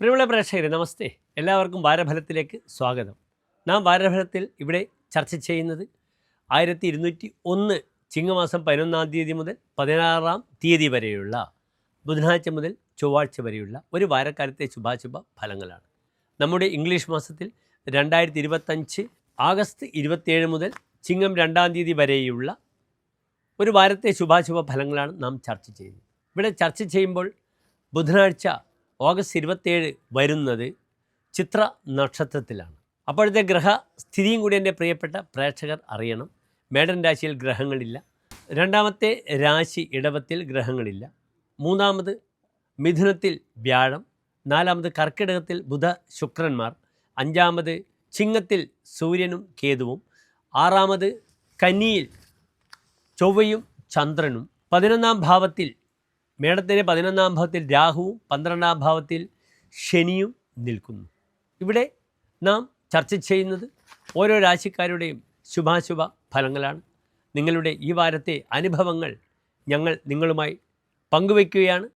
പ്രിയമുള്ള പ്രേക്ഷകരെ നമസ്തേ. എല്ലാവർക്കും വാരഫലത്തിലേക്ക് സ്വാഗതം. നാം വാരഫലത്തിൽ ഇവിടെ ചർച്ച ചെയ്യുന്നത് ആയിരത്തി ഇരുന്നൂറ്റി ഒന്ന് ചിങ്ങമാസം പതിനൊന്നാം തീയതി മുതൽ പതിനാറാം തീയതി വരെയുള്ള ബുധനാഴ്ച മുതൽ ചൊവ്വാഴ്ച വരെയുള്ള ഒരു വാരക്കാലത്തെ ശുഭാശുഭ ഫലങ്ങളാണ്. നമ്മുടെ ഇംഗ്ലീഷ് മാസത്തിൽ രണ്ടായിരത്തി ഇരുപത്തഞ്ച് ആഗസ്റ്റ് ഇരുപത്തിയേഴ് മുതൽ ചിങ്ങം രണ്ടാം തീയതി വരെയുള്ള ഒരു വാരത്തെ ശുഭാശുഭ ഫലങ്ങളാണ് നാം ചർച്ച ചെയ്യുന്നത്. ഇവിടെ ചർച്ച ചെയ്യുമ്പോൾ ബുധനാഴ്ച ഓഗസ്റ്റ് ഇരുപത്തേഴ് വരുന്നത് ചിത്ര നക്ഷത്രത്തിലാണ്. അപ്പോഴത്തെ ഗ്രഹസ്ഥിതിയും കൂടി എന്റെ പ്രിയപ്പെട്ട പ്രേക്ഷകർ അറിയണം. മേടൻ രാശിയിൽ ഗ്രഹങ്ങളില്ല. രണ്ടാമത്തെ രാശി ഇടവത്തിൽ ഗ്രഹങ്ങളില്ല. മൂന്നാമത് മിഥുനത്തിൽ വ്യാഴം. നാലാമത് കർക്കിടകത്തിൽ ബുധ ശുക്രന്മാർ. അഞ്ചാമത് ചിങ്ങത്തിൽ സൂര്യനും കേതുവും. ആറാമത് കന്നിയിൽ ചൊവ്വയും ചന്ദ്രനും. പതിനൊന്നാം ഭാവത്തിൽ മേടത്തിന്റെ പതിനൊന്നാം ഭാവത്തിൽ രാഹുവും പന്ത്രണ്ടാം ഭാവത്തിൽ ശനിയും നിൽക്കുന്നു. ഇവിടെ നാം ചർച്ച ചെയ്യുന്നത് ഓരോ രാശിക്കാരുടെയും ശുഭാശുഭ ഫലങ്ങളാണ്. നിങ്ങളുടെ ഈ വാരത്തെ അനുഭവങ്ങൾ ഞങ്ങൾ നിങ്ങളുമായി പങ്കുവയ്ക്കുകയാണ്.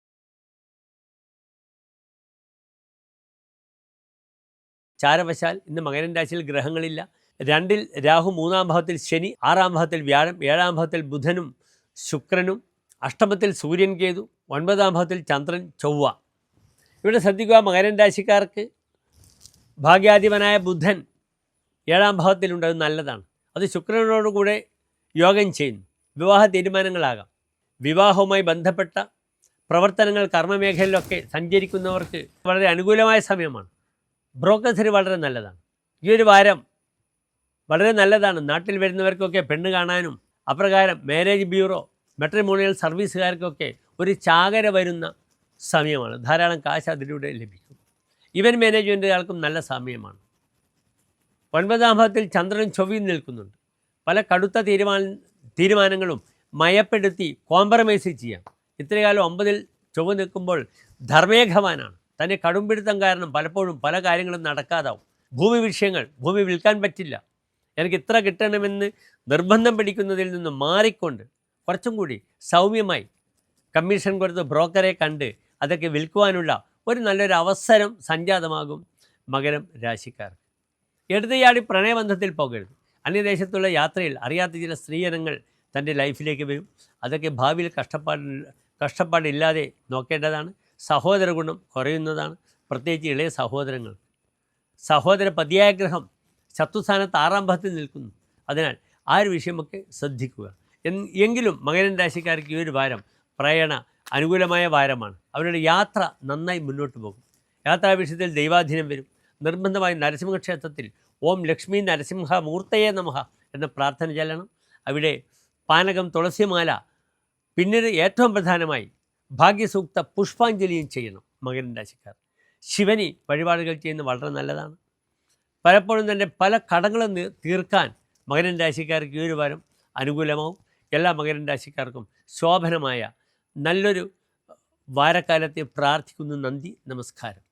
ചാരവശാൽ ഇന്ന് മകരൻ രാശിയിൽ ഗ്രഹങ്ങളില്ല. രണ്ടിൽ രാഹു മൂന്നാം ഭാവത്തിൽ ശനി ആറാം ഭാവത്തിൽ വ്യാഴം ഏഴാം ഭാവത്തിൽ ബുധനും ശുക്രനും അഷ്ടമത്തിൽ സൂര്യൻ കേതു ഒൻപതാം ഭാവത്തിൽ ചന്ദ്രൻ ചൊവ്വ. ഇവിടെ ശ്രദ്ധിക്കുക മകരൻ രാശിക്കാർക്ക് ഭാഗ്യാധിപനായ ബുധൻ ഏഴാം ഭാവത്തിലുണ്ട് അത് നല്ലതാണ്. അത് ശുക്രനോടുകൂടെ യോഗം ചെയ്യുന്നു. വിവാഹ തീരുമാനങ്ങളാകാം. വിവാഹവുമായി ബന്ധപ്പെട്ട പ്രവർത്തനങ്ങൾ കർമ്മമേഖലയിലൊക്കെ സഞ്ചരിക്കുന്നവർക്ക് വളരെ അനുകൂലമായ സമയമാണ്. ബ്രോക്കസിന് വളരെ നല്ലതാണ്. ഈ ഒരു വാരം വളരെ നല്ലതാണ്. നാട്ടിൽ വരുന്നവർക്കൊക്കെ പെണ്ണ് കാണാനും അപ്രകാരം മാരേജ് ബ്യൂറോ മെട്രിമോണിയൽ സർവീസുകാർക്കൊക്കെ ഒരു ചാകര വരുന്ന സമയമാണ്. ധാരാളം കാശ് അതിലൂടെ ലഭിക്കും. ഇവന്റ് മാനേജ്മെന്റുകാർക്കും നല്ല സമയമാണ്. ഒൻപതാം ഭാഗത്തിൽ ചന്ദ്രൻ ചൊവ്വയും നിൽക്കുന്നുണ്ട്. പല കടുത്ത തീരുമാന തീരുമാനങ്ങളും മയപ്പെടുത്തി കോംപ്രമൈസ് ചെയ്യാം. ഇത്രകാലം ഒമ്പതിൽ ചൊവ്വ നിൽക്കുമ്പോൾ ധർമ്മേഘവാനാണ്. തന്നെ കടുംപിടുത്തം കാരണം പലപ്പോഴും പല കാര്യങ്ങളും നടക്കാതാവും. ഭൂമി വിഷയങ്ങൾ ഭൂമി വിൽക്കാൻ പറ്റില്ല. എനിക്ക് ഇത്ര കിട്ടണമെന്ന് നിർബന്ധം പിടിക്കുന്നതിൽ നിന്ന് മാറിക്കൊണ്ട് കുറച്ചും കൂടി സൗമ്യമായി കമ്മീഷൻ കൊടുത്ത് ബ്രോക്കറെ കണ്ട് അതൊക്കെ വിൽക്കുവാനുള്ള ഒരു നല്ലൊരു അവസരം സംജാതമാകും മകരം രാശിക്കാർക്ക്. എടുത്തയാടി പ്രണയബന്ധത്തിൽ പോകരുത്. അന്യദേശത്തുള്ള യാത്രയിൽ അറിയാത്ത ചില സ്ത്രീജനങ്ങൾ തന്റെ ലൈഫിലേക്ക് വരും. അതൊക്കെ ഭാവിയിൽ കഷ്ടപ്പാട് കഷ്ടപ്പാടില്ലാതെ നോക്കേണ്ടതാണ്. സഹോദര ഗുണം കുറയുന്നതാണ്. പ്രത്യേകിച്ച് ഇളയ സഹോദരങ്ങൾ. സഹോദര പതിയാഗ്രഹം ശത്രുസ്ഥാനത്ത് ആറാം ഭാഗത്തിൽ നിൽക്കുന്നു. അതിനാൽ ആ ഒരു വിഷയമൊക്കെ ശ്രദ്ധിക്കുക. എങ്കിലും മകരൻ രാശിക്കാർക്ക് ഈ ഒരു വാരം പ്രയണ അനുകൂലമായ വാരമാണ്. അവരുടെ യാത്ര നന്നായി മുന്നോട്ട് പോകും. യാത്രാ വിഷയത്തിൽ ദൈവാധീനം വരും. നിർബന്ധമായി നരസിംഹക്ഷേത്രത്തിൽ ഓം ലക്ഷ്മി നരസിംഹ മൂർത്തയെ നമഹ എന്ന പ്രാർത്ഥന ചെല്ലണം. അവിടെ പാനകം തുളസിമാല പിന്നീട് ഏറ്റവും പ്രധാനമായി ഭാഗ്യസൂക്ത പുഷ്പാഞ്ജലിയും ചെയ്യണം മകരൻ രാശിക്കാർ. ശിവനി വഴിപാടുകൾ ചെയ്യുന്നത് വളരെ നല്ലതാണ്. പലപ്പോഴും തന്നെ പല കടങ്ങളും തീർക്കാൻ മകരൻ രാശിക്കാർക്ക് ഈ ഒരു വാരം അനുകൂലമാവും. എല്ലാ മകരൻ രാശിക്കാർക്കും ശോഭനമായ നല്ലൊരു വാരക്കാലത്തെ പ്രാർത്ഥിക്കുന്നു നന്ദി നമസ്കാരം.